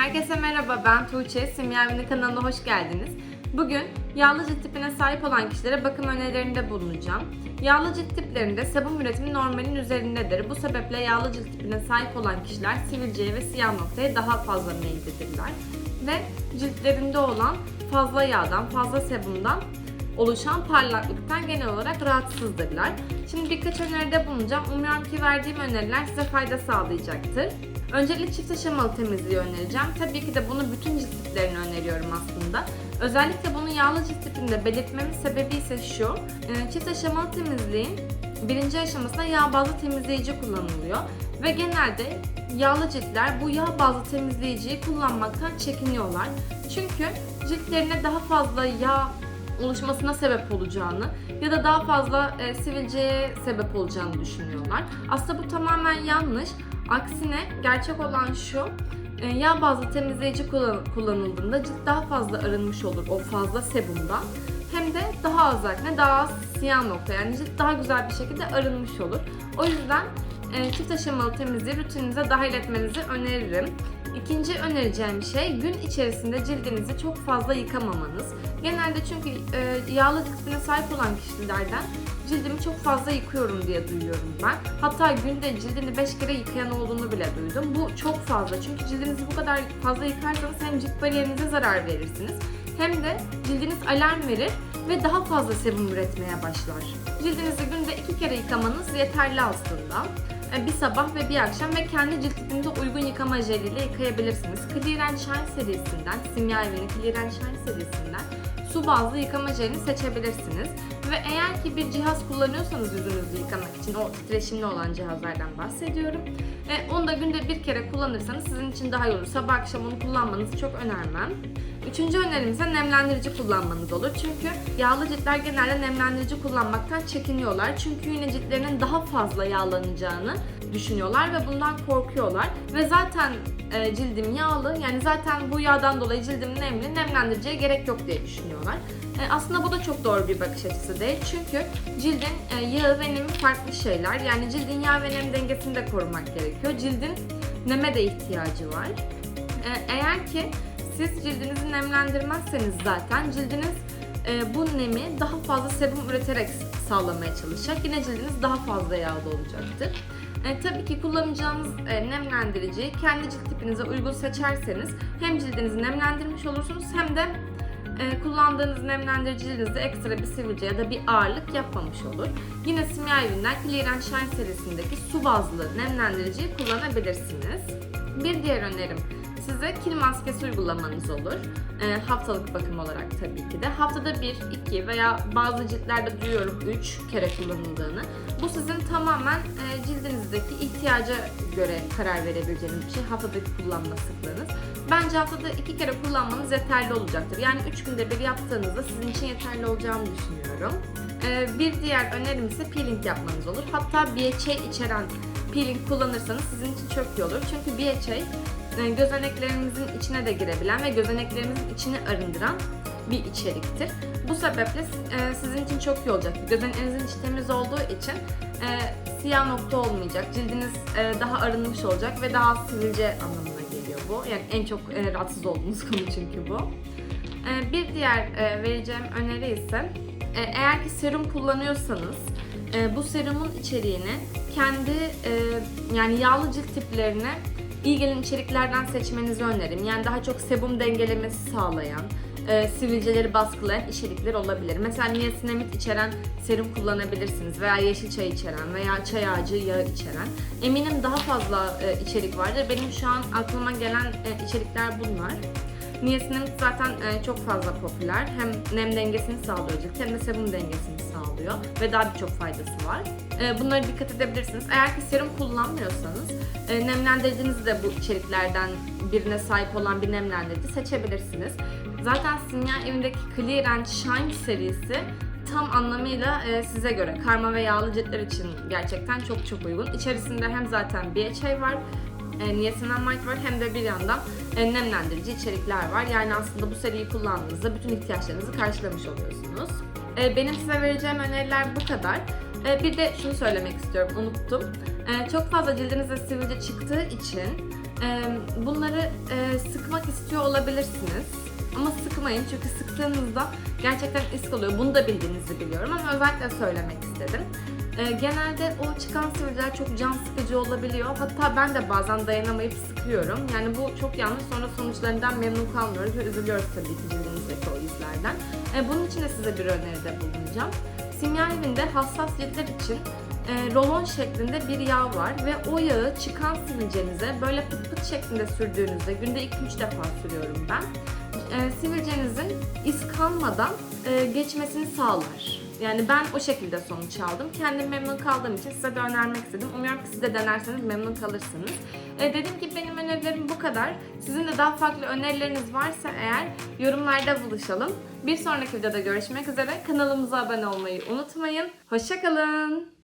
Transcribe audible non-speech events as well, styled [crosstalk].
Herkese merhaba ben Tuğçe, Simya kanalına hoş geldiniz. Bugün yağlı cilt tipine sahip olan kişilere bakım önerilerinde bulunacağım. Yağlı cilt tiplerinde sebum üretimi normalin üzerindedir. Bu sebeple yağlı cilt tipine sahip olan kişiler sivilceye ve siyah noktaya daha fazla meyillidirler. Ve ciltlerinde olan fazla yağdan, fazla sebumdan oluşan parlaklıktan genel olarak rahatsızdırlar. Şimdi birkaç öneride bulunacağım. Umuyorum ki verdiğim öneriler size fayda sağlayacaktır. Öncelikle çift aşamalı temizliği önereceğim. Tabii ki de bunu bütün cilt tiplerine öneriyorum aslında. Özellikle bunu yağlı cilt tipinde belirtmemin sebebi ise şu. e, Çift aşamalı temizliğin birinci aşamasında yağ bazlı temizleyici kullanılıyor. Ve genelde yağlı ciltler bu yağ bazlı temizleyiciyi kullanmaktan çekiniyorlar. Çünkü ciltlerine daha fazla yağ oluşmasına sebep olacağını ya da daha fazla e, sivilceye sebep olacağını düşünüyorlar. Aslında bu tamamen yanlış. Aksine gerçek olan şu, e, yağ bazlı temizleyici kullan- kullanıldığında cilt daha fazla arınmış olur o fazla sebumdan. Hem de daha az akne, daha az siyah nokta yani cilt daha güzel bir şekilde arınmış olur. O yüzden e, çift aşamalı temizliği rutininize dahil etmenizi öneririm. İkinci önereceğim şey gün içerisinde cildinizi çok fazla yıkamamanız. Genelde çünkü e, yağlı ciltine sahip olan kişilerden cildimi çok fazla yıkıyorum diye duyuyorum ben. Hatta günde cildini 5 kere yıkayan olduğunu bile duydum. Bu çok fazla çünkü cildinizi bu kadar fazla yıkarsanız hem cilt bariyerinize zarar verirsiniz hem de cildiniz alarm verir ve daha fazla sebum üretmeye başlar. Cildinizi günde iki kere yıkamanız yeterli aslında. E, Bir sabah ve bir akşam ve kendi cilt tipinize uygun yıkama jeliyle yıkayabilirsiniz. Clear and Shine serisinden, Simya Evi'nin Clear and Shine serisinden su bazlı yıkama jelini seçebilirsiniz. Ve eğer ki bir cihaz kullanıyorsanız yüzünüzü yıkamak için o titreşimli olan cihazlardan bahsediyorum. E, onu da günde bir kere kullanırsanız sizin için daha iyi olur. Sabah akşam onu kullanmanızı çok önermem. Üçüncü önerim ise nemlendirici kullanmanız olur. Çünkü yağlı ciltler genelde nemlendirici kullanmaktan çekiniyorlar. Çünkü yine ciltlerinin daha fazla yağlanacağını düşünüyorlar ve bundan korkuyorlar. Ve zaten e, cildim yağlı yani zaten bu yağdan dolayı cildim nemli nemlendiriciye gerek yok diye düşünüyorlar. E, aslında bu da çok doğru bir bakış açısı değil. Çünkü cildin e, yağı ve nemi farklı şeyler. Yani cildin yağ ve nem dengesini de korumak gerekiyor. Cildin neme de ihtiyacı var. E, eğer ki siz cildinizi nemlendirmezseniz zaten cildiniz e, bu nemi daha fazla sebum üreterek sağlamaya çalışacak. Yine cildiniz daha fazla yağlı olacaktır. E, tabii ki kullanacağınız e, nemlendiriciyi kendi cilt tipinize uygun seçerseniz hem cildinizi nemlendirmiş olursunuz hem de e, kullandığınız nemlendirici cildinizde ekstra bir sivilce ya da bir ağırlık yapmamış olur. Yine Simya Evi'nden Clear and Shine serisindeki su bazlı nemlendiriciyi kullanabilirsiniz. Bir diğer önerim size kil maskesi uygulamanız olur. E, haftalık bakım olarak tabii ki de. Haftada 1, 2 veya bazı ciltlerde duyuyorum 3 kere kullanıldığını. Bu sizin tamamen e, cildinizdeki ihtiyaca göre karar verebileceğiniz bir şey. Haftadaki kullanma sıklığınız. Bence haftada 2 kere kullanmanız yeterli olacaktır. Yani 3 günde bir yaptığınızda sizin için yeterli olacağını düşünüyorum. E, bir diğer önerim ise peeling yapmanız olur. Hatta BHA içeren peeling kullanırsanız sizin için çok iyi olur. Çünkü BHA gözeneklerimizin içine de girebilen ve gözeneklerimizin içini arındıran bir içeriktir. Bu sebeple e, sizin için çok iyi olacak. Gözeneğinizin içi temiz olduğu için e, siyah nokta olmayacak. Cildiniz e, daha arınmış olacak ve daha sivilce anlamına geliyor bu. Yani en çok rahatsız olduğunuz [laughs] konu çünkü bu. Bir diğer vereceğim öneri ise eğer ki serum kullanıyorsanız bu serumun içeriğini kendi yani yağlı cilt tiplerine iyi gelen içeriklerden seçmenizi öneririm. Yani daha çok sebum dengelemesi sağlayan, e, sivilceleri baskılayan içerikler olabilir. Mesela niasinamid içeren serum kullanabilirsiniz veya yeşil çay içeren veya çay ağacı yağı içeren. Eminim daha fazla e, içerik vardır. Benim şu an aklıma gelen e, içerikler bunlar. Niasinamid zaten e, çok fazla popüler. Hem nem dengesini sağlıyor cilt hem de sebum dengesini sağlıyor ve daha birçok faydası var. E, bunlara dikkat edebilirsiniz. Eğer ki serum kullanmıyorsanız e, nemlendiricinizi de bu içeriklerden birine sahip olan bir nemlendirici seçebilirsiniz. Zaten Simya evindeki Clear and Shine serisi tam anlamıyla size göre karma ve yağlı ciltler için gerçekten çok çok uygun. İçerisinde hem zaten BHA var, e, niacinamide var hem de bir yandan e, nemlendirici içerikler var. Yani aslında bu seriyi kullandığınızda bütün ihtiyaçlarınızı karşılamış oluyorsunuz. E, benim size vereceğim öneriler bu kadar. E, bir de şunu söylemek istiyorum, unuttum. E, çok fazla cildinizde sivilce çıktığı için bunları sıkmak istiyor olabilirsiniz. Ama sıkmayın çünkü sıktığınızda gerçekten iz kalıyor. Bunu da bildiğinizi biliyorum ama özellikle söylemek istedim. Ee, genelde o çıkan sivilceler çok can sıkıcı olabiliyor. Hatta ben de bazen dayanamayıp sıkıyorum. Yani bu çok yanlış. Sonra sonuçlarından memnun kalmıyoruz ve üzülüyoruz tabii ki cildimizdeki o izlerden. Ee, bunun için de size bir öneride bulunacağım. Simya evinde hassas ciltler için e, rolon şeklinde bir yağ var ve o yağı çıkan sivilcenize böyle pıt pıt şeklinde sürdüğünüzde günde 2-3 defa sürüyorum ben. E, sivilcenizin iz kalmadan e, geçmesini sağlar. Yani ben o şekilde sonuç aldım. Kendim memnun kaldığım için size de önermek istedim. Umuyorum ki siz de denerseniz memnun kalırsınız. E, dediğim gibi benim önerilerim bu kadar. Sizin de daha farklı önerileriniz varsa eğer yorumlarda buluşalım. Bir sonraki videoda görüşmek üzere. Kanalımıza abone olmayı unutmayın. Hoşçakalın.